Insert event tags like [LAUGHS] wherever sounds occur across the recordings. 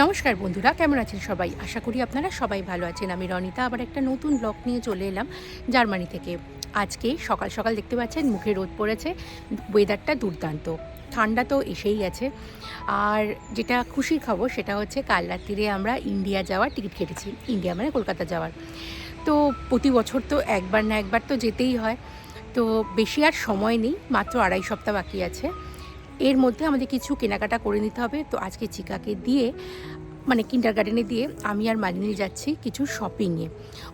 নমস্কার বন্ধুরা, কেমন আছেন সবাই? আশা করি আপনারা সবাই ভালো আছেন। আমি রনিতা, আবার একটা নতুন ব্লগ নিয়ে চলে এলাম জার্মানি থেকে। আজকে সকাল সকাল দেখতে পাচ্ছেন, মুখে রোদ পড়েছে ওয়েদারটা দুর্দান্ত। ঠান্ডা তো এসেই গেছে আর যেটা খুশির খবর, সেটা হচ্ছে কাল রাত্রিরে আমরা ইন্ডিয়া যাওয়ার টিকিট কেটেছি। ইন্ডিয়া মানে কলকাতা যাওয়ার। তো প্রতি বছর তো একবার না একবার তো যেতেই হয়। তো বেশি আর সময় নেই, মাত্র আড়াই সপ্তাহ বাকি আছে। এর মধ্যে আমাদের কিছু কেনাকাটা করে নিতে হবে। তো আজকে চিকাকে দিয়ে মানে কিন্ডার গার্ডেনে দিয়ে আমি আর মালিনী যাচ্ছি কিছু শপিংয়ে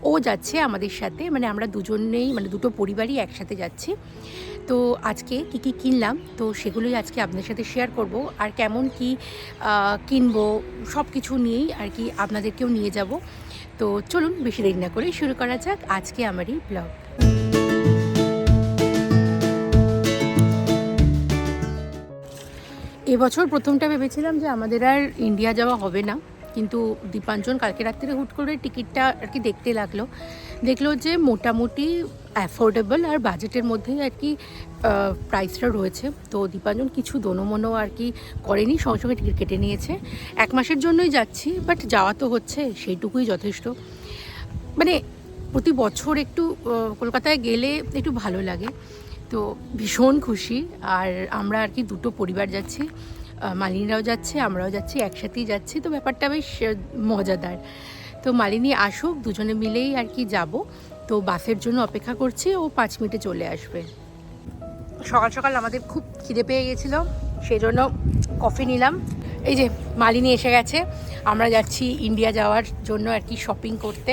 ও যাচ্ছে আমাদের সাথে মানে আমরা দুজনেই মানে দুটো পরিবারই একসাথে যাচ্ছি। তো আজকে কী কী কিনলাম, তো সেগুলোই আজকে আপনাদের সাথে শেয়ার করব। আর কেমন কি কিনবো সব কিছু নিয়েই আর কি আপনাদেরকেও নিয়ে যাব। তো চলুন বেশি দেরি না করে শুরু করা যাক আজকে আমারই ব্লগ এবছর প্রথমটা ভেবেছিলাম যে আমাদের আর ইন্ডিয়া যাওয়া হবে না, কিন্তু দীপাঞ্জন কালকে রাত্রে হুট করে টিকিটটা আর কি দেখতে লাগল। দেখল যে মোটামুটি অ্যাফোর্ডেবল আর বাজেটের মধ্যেই আর কি প্রাইসটা রয়েছে। তো দীপাঞ্জন কিছু দোনোমনো আর কি করেনি, সঙ্গে সঙ্গে টিকিট কেটে নিয়েছে। এক মাসের জন্যই যাচ্ছি বাট যাওয়া তো হচ্ছে, সেইটুকুই যথেষ্ট। মানে প্রতি বছর একটু কলকাতায় গেলে একটু ভালো লাগে। তো ভীষণ খুশি। আর আমরা আর কি দুটো পরিবার যাচ্ছি। মালিনীরাও যাচ্ছে, আমরাও যাচ্ছি, একসাথেই যাচ্ছি। তো ব্যাপারটা বেশ মজাদার। তো মালিনী আসুক, দুজনে মিলেই আর কি যাব। তো বাসের জন্য অপেক্ষা করছি, ও পাঁচ মিনিটে চলে আসবে। সকাল সকাল আমাদের খুব খিদে পেয়ে গেছিল সেই জন্য কফি নিলাম। এই যে, মালিনী এসে গেছে। আমরা যাচ্ছি ইন্ডিয়া যাওয়ার জন্য আর কি শপিং করতে।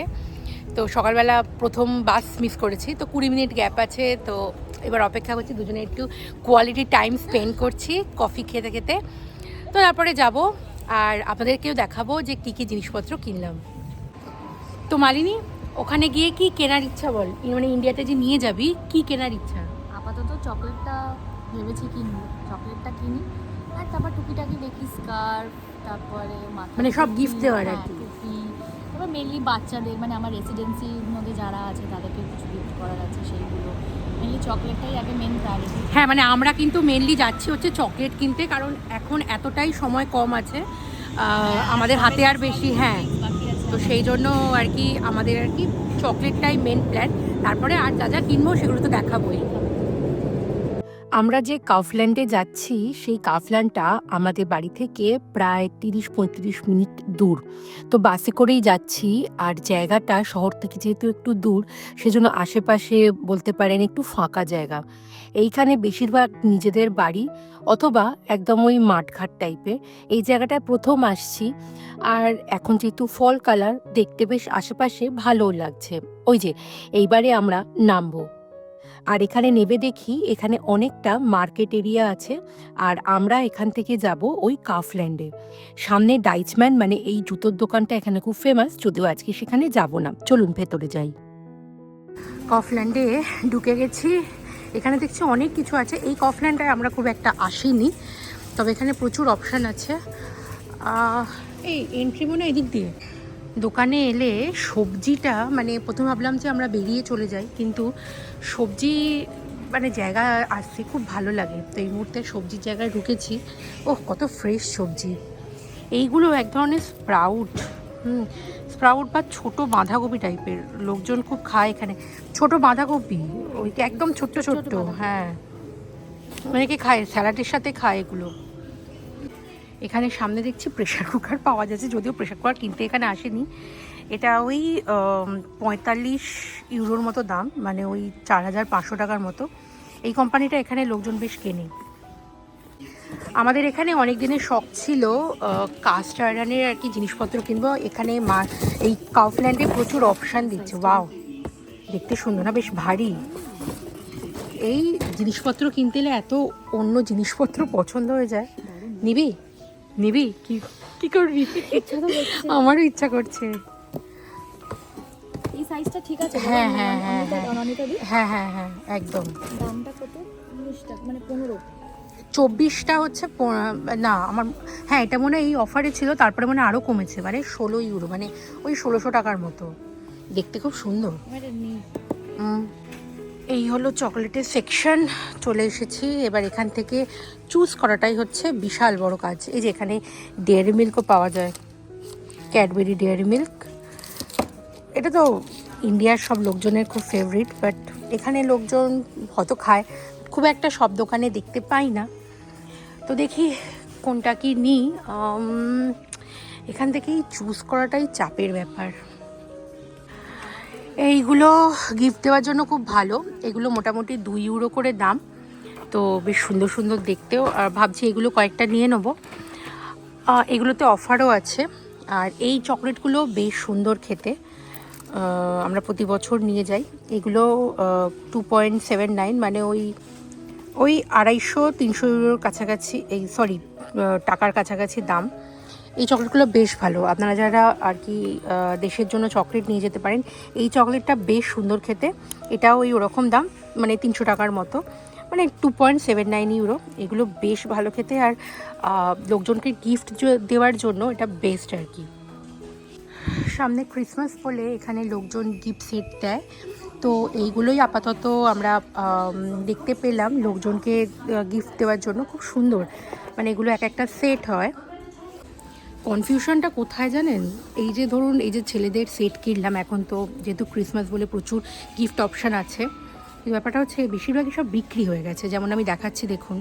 তো সকালবেলা প্রথম বাস মিস করেছি। তো কুড়ি মিনিট গ্যাপ আছে, তো এবার অপেক্ষা করছি দুজনে একটু কোয়ালিটি টাইম স্পেন্ড করছি কফি খেতে খেতে। তো তারপরে যাব আর আপনাদেরকেও দেখাবো যে কী কী জিনিসপত্র কিনলাম। তো মালিনী ওখানে গিয়ে কি কেনার ইচ্ছা বল? মানে ইন্ডিয়াতে যে নিয়ে যাবি কি কেনার ইচ্ছা? আপাতত চকলেটটা ভেবেছি কিনবো। চকলেটটা কিনি আর তারপর টুকিটাকি দেখি স্কার্ফ তারপরে মানে সব গিফট দেওয়ার আর হ্যাঁ, কি। মেনলি বাচ্চাদের মানে আমার রেসিডেন্সির মধ্যে যারা আছে তাদেরকে কিছু গিফট করার আছে সেইগুলো। মেনলি চকলেটটাই আগে মেন প্রায়োরিটি হ্যাঁ মানে আমরা কিন্তু মেনলি যাচ্ছি হচ্ছে চকলেট কিনতে, কারণ এখন এতটাই সময় কম আছে আমাদের হাতে আর বেশি হ্যাঁ। তো সেই জন্য আর কি আমাদের আর কি চকলেটটাই মেন প্ল্যান তারপরে আর যা যা কিনবো সেগুলো তো দেখাবোই। আমরা যে কাফল্যান্ডে যাচ্ছি, সেই কাফল্যান্ডটা আমাদের বাড়ি থেকে প্রায় তিরিশ পঁয়ত্রিশ মিনিট দূর। তো বাসে করেই যাচ্ছি আর জায়গাটা শহর থেকে যেহেতু একটু দূর, সেজন্য আশেপাশে বলতে পারেন একটু ফাঁকা জায়গা। এইখানে বেশিরভাগ নিজেদের বাড়ি অথবা একদম ওই মাঠঘাট টাইপের এই জায়গাটায় প্রথম আসছি আর এখন যেহেতু ফল কালার দেখতে বেশ আশেপাশে ভালোও লাগছে। ওই যে, এইবারে আমরা নামবো। আর এখানে নেবে দেখি এখানে অনেকটা মার্কেট এরিয়া আছে, আর আমরা এখান থেকে যাব ওই কাফল্যান্ডে সামনে ডাইচম্যান মানে এই জুতোর দোকানটা এখানে খুব ফেমাস যদিও আজকে সেখানে যাব না। চলুন ভেতরে যাই। কফল্যান্ডে ঢুকে গেছি। এখানে দেখছি অনেক কিছু আছে। এই কফল্যান্ডটায় আমরা খুব একটা আসিনি, তবে এখানে প্রচুর অপশান আছে। এই এন্ট্রি মনে এদিক দিয়ে। দোকানে এলে সবজিটা মানে প্রথমে ভাবলাম যে আমরা বেরিয়ে চলে যাই কিন্তু সবজি মানে জায়গা আসছে খুব ভালো লাগে। তো এই মুহূর্তে সবজির জায়গায় ঢুকেছি। ওহ কত ফ্রেশ সবজি। এইগুলো এক ধরনের স্প্রাউট। হুম স্প্রাউট বা ছোট বাঁধাকপি টাইপের লোকজন খুব খায় এখানে। ছোট বাঁধাকপি ওই একদম ছোট্ট ছোট্ট হ্যাঁ। অনেকে খায় স্যালাডের সাথে খায় এগুলো। এখানে সামনে দেখছি প্রেশার কুকার পাওয়া যাচ্ছে, যদিও প্রেশার কুকার কিনতে এখানে আসেনি। এটা ওই পঁয়তাল্লিশ ইউরোর মতো দাম মানে ওই চার হাজার পাঁচশো টাকার মতো। এই কোম্পানিটা এখানে লোকজন বেশ কেনে। আমাদের এখানে অনেক দিনের শখ ছিল কাস্ট আয়রনের আর কি জিনিসপত্র কিনবো। এখানে মা, এই কাউফল্যান্ডে প্রচুর অপশান দিচ্ছে ওয়াও দেখতে সুন্দর না, বেশ ভারী। এই জিনিসপত্র কিনতে এলে এত অন্য জিনিসপত্র পছন্দ হয়ে যায়। নিবি? নিবি? কি কি করবি? আমারও ইচ্ছা করছে। এই সাইজটা ঠিক আছে হ্যাঁ, হ্যাঁ, হ্যাঁ, হ্যাঁ। হ্যাঁ হ্যাঁ হ্যাঁ একদম। দামটা কত? মানে পনেরো। চব্বিশটা হচ্ছে না আমার হ্যাঁ এটা মনে হয় এই অফারে ছিল তারপরে মানে আরও কমেছে মানে ষোলো ইউরো মানে ওই ষোলোশো টাকার মতো। দেখতে খুব সুন্দর। এই হলো চকলেটের সেকশন, চলে এসেছি। এবার এখান থেকে চুজ করাটাই হচ্ছে বিশাল বড় কাজ। এই যে এখানে ডেয়ারি মিল্কও পাওয়া যায়। Cadbury dairy milk. এটা তো ইন্ডিয়ার সব লোকজনের খুব ফেভারিট বাট এখানে লোকজন হয়তো খায়। খুব একটা সব দোকানে দেখতে পাই না। তো দেখি কোনটা কি নিই। এখান থেকেই চুজ করাটাই চাপের ব্যাপার। এইগুলো গিফট দেওয়ার জন্য খুব ভালো। এগুলো মোটামুটি দুই ইউরো করে দাম। তো বেশ সুন্দর সুন্দর দেখতেও, আর ভাবছি এগুলো কয়েকটা নিয়ে নেব। এগুলোতে অফারও আছে। আর এই চকলেটগুলো বেশ সুন্দর খেতে। আমরা প্রতি বছর নিয়ে যাই। এগুলো টু পয়েন্ট সেভেন নাইন মানে ওই ওই আড়াইশো, তিনশো ইউরোর কাছাকাছি, এই সরি টাকার কাছাকাছি দাম। এই চকলেটগুলো বেশ ভালো। আপনারা যারা আর কি দেশের জন্য চকলেট নিয়ে যেতে পারেন, এই চকলেটটা বেশ সুন্দর খেতে। এটাও ওই ওরকম দাম মানে তিনশো টাকার মতো। মানে two point seven nine euro এগুলো বেশ ভালো খেতে আর লোকজনকে গিফট দেওয়ার জন্য এটা বেস্ট আর কি। সামনে ক্রিসমাস বলে এখানে লোকজন গিফট সেট দেয়। তো এইগুলোই আপাতত আমরা দেখতে পেলাম। লোকজনকে গিফট দেওয়ার জন্য। খুব সুন্দর। মানে এগুলো এক একটা সেট হয়। কনফিউশনটা কোথায় জানেন? এই যে ধরুন, এই যে ছেলেদের সেট কিনলাম, এখন তো যেহেতু ক্রিসমাস বলে প্রচুর গিফট অপশান আছে ব্যাপারটা হচ্ছে বেশিরভাগই সব বিক্রি হয়ে গেছে, যেমন আমি দেখাচ্ছি, দেখুন।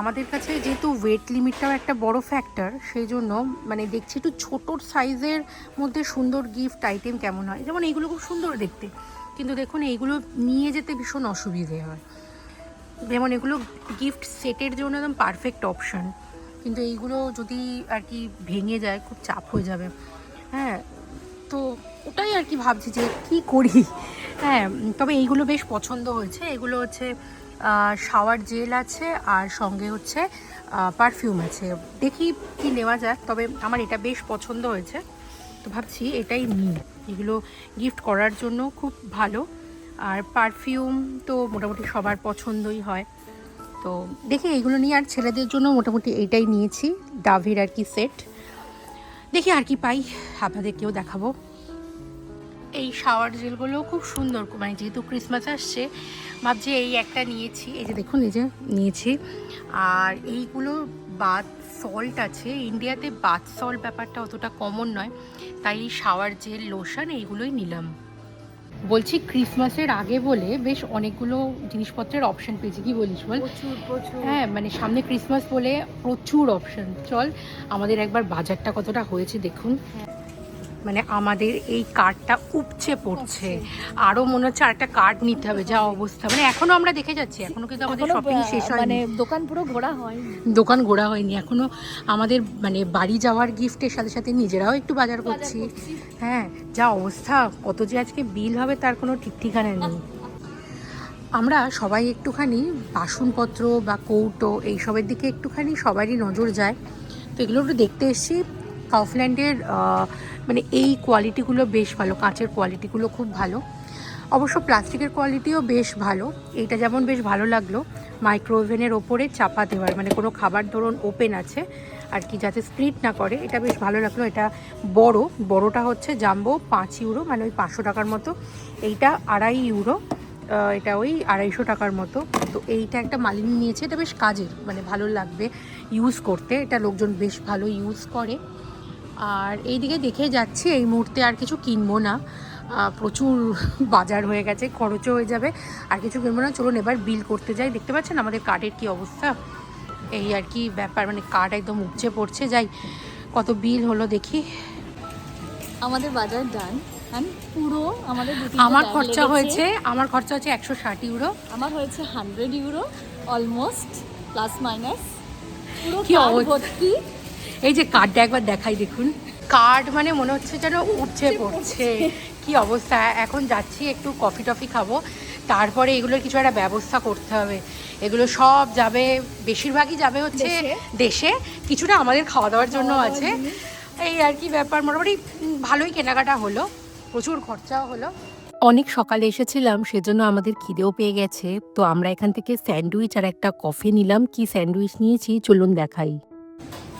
আমাদের কাছে যেহেতু ওয়েট লিমিটটাও একটা বড় ফ্যাক্টর সেই জন্য মানে দেখছি একটু ছোটোর সাইজের মধ্যে সুন্দর গিফট আইটেম কেমন হয়। যেমন এইগুলো খুব সুন্দর দেখতে, কিন্তু দেখুন, এইগুলো নিয়ে যেতে ভীষণ অসুবিধে হয়। যেমন এগুলো গিফট সেটের জন্য একদম পারফেক্ট অপশন কিন্তু এইগুলো যদি আর কি ভেঙে যায়, খুব চাপ হয়ে যাবে। হ্যাঁ তো ওটাই আর কি ভাবছি যে কি করি? হ্যাঁ তবে এইগুলো বেশ পছন্দ হয়েছে। এগুলো হচ্ছে শাওয়ার জেল আছে আর সঙ্গে হচ্ছে পারফিউম আছে। দেখি কি নেওয়া যাক তবে আমার এটা বেশ পছন্দ হয়েছে। তো ভাবছি এটাই নিই। এগুলো গিফট করার জন্য খুব ভালো। আর পারফিউম তো মোটামুটি সবার পছন্দই হয়। তো দেখি এইগুলো নিয়ে আর ছেলেদের জন্য মোটামুটি এইটাই নিয়েছি, ডাভের আর কি সেট। দেখি আর কি পাই, আপনাদেরকেও দেখাবো। এই শাওয়ার জেলগুলো খুব সুন্দর মানে যেহেতু ক্রিসমাস আসছে, ভাবছি এই একটা নিয়েছি। এই যে দেখুন, এই যে নিয়েছি। আর এইগুলো বাথ সল্ট আছে, ইন্ডিয়াতে বাথ সল্ট ব্যাপারটা অতটা কমন নয়, তাই শাওয়ার জেল, লোশন এইগুলোই নিলাম। বলছি ক্রিসমাসের আগে বলে বেশ অনেকগুলো জিনিসপত্রের অপশন পেয়েছি। কি বলিস বল? হ্যাঁ মানে সামনে ক্রিসমাস বলে প্রচুর অপশন চল আমাদের একবার বাজারটা কতটা হয়েছে দেখুন। মানে আমাদের এই কার্ডটা উপচে পড়ছে। আরও মনে হচ্ছে আরেকটা কার্ড নিতে হবে যা অবস্থা। মানে এখনও আমরা দেখে যাচ্ছি এখনও কিন্তু আমাদের শপিং শেষ আহ, মানে দোকান পুরো ঘোরা হয়নি। দোকান ঘোরা হয়নি এখনও আমাদের মানে বাড়ি যাওয়ার গিফটের সাথে সাথে নিজেরাও একটু বাজার করছি। হ্যাঁ যা অবস্থা কত যে আজকে বিল হবে তার কোনো ঠিক ঠিকানা নেই। আমরা সবাই একটুখানি বাসনপত্র বা কৌটো এইসবের দিকে একটুখানি সবারই নজর যায়। তো এগুলো একটু দেখতে এসেছি কাউফল্যান্ডের মানে এই কোয়ালিটিগুলো বেশ ভালো, কাঁচের কোয়ালিটিগুলো খুব ভালো। অবশ্য প্লাস্টিকের কোয়ালিটিও বেশ ভালো। এইটা যেমন বেশ ভালো লাগল মাইক্রো ওভেনের ওপরে চাপা দেওয়ার মানে কোনো খাবার ধরুন ওপেন আছে, আর কি যাতে স্প্লিট না করে, এটা বেশ ভালো লাগল। এটা বড়, বড়টা হচ্ছে জাম্বো পাঁচ ইউরো মানে ওই পাঁচশো টাকার মতো। এইটা আড়াই ইউরো এটা ওই আড়াইশো টাকার মতো। তো এইটা একটা মালিনী নিয়েছে, এটা বেশ কাজের মানে ভালো লাগবে ইউজ করতে। এটা লোকজন বেশ ভালো ইউজ করে। আর এইদিকে দেখে যাচ্ছি এই মুহূর্তে আর কিছু কিনবো না। প্রচুর [LAUGHS] বাজার হয়ে গেছে খরচও হয়ে যাবে আর কিছু কিনবো না। চলুন এবার বিল করতে যাই। দেখতে পাচ্ছেন আমাদের কার্ডের কি অবস্থা? এই আর কি ব্যাপার মানে কার্ড একদম উপচে পড়ছে। যাই কত বিল হলো দেখি। আমাদের বাজার ডান। পুরো আমাদের আমার খরচা হয়েছে আমার খরচা হচ্ছে একশো ষাট ইউরো আমার হয়েছে hundred euro almost plus minus পুরো কি অবস্থা। ভর্তি। এই যে কার্ডটা একবার দেখাই দেখুন। কার্ড মানে মনে হচ্ছে যেন উঠছে পড়ছে। কি অবস্থা? এখন যাচ্ছি একটু কফি টফি খাব। তারপরে এগুলোর কিছু একটা ব্যবস্থা করতে হবে। এগুলো সব যাবে বেশিরভাগই যাবে হচ্ছে দেশে। কিছুটা আমাদের খাওয়া দাওয়ার জন্য আছে। এই আর কি ব্যাপার মোটামুটি ভালোই কেনাকাটা হলো। প্রচুর খরচাও হলো। অনেক সকালে এসেছিলাম সেজন্য আমাদের খিদেও পেয়ে গেছে। তো আমরা এখান থেকে স্যান্ডউইচ আর একটা কফি নিলাম। কি স্যান্ডউইচ নিয়েছি? চলুন দেখাই।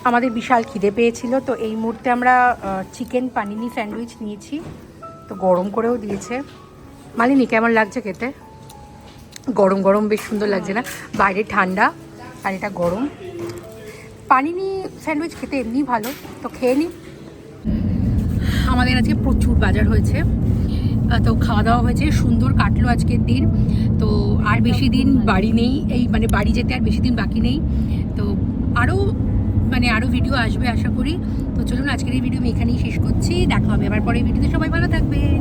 আমাদের বিশাল খিদে পেয়েছিল, তো এই মুহূর্তে আমরা চিকেন পানিনি স্যান্ডউইচ নিয়েছি, তো গরম করেও দিয়েছে। মালিনী, কেমন লাগছে খেতে? গরম গরম বেশ সুন্দর লাগছে না? বাইরে ঠান্ডা, আর এটা গরম। পানিনি স্যান্ডউইচ খেতে এমনি ভালো, তো খেয়ে নিই আমাদের আজকে প্রচুর বাজার হয়েছে তো খাওয়া দাওয়া হয়েছে, সুন্দর কাটলো আজকের দিন। তো আর বেশি দিন বাড়ি নেই, এই মানে বাড়ি যেতে আর বেশি দিন বাকি নেই। তো আরও মানে আরও ভিডিও আসবে, আশা করি। তো চলুন, আজকের এই ভিডিও আমি এখানেই শেষ করছি। দেখা হবে আবার পরের ভিডিওতে সবাই ভালো থাকবেন।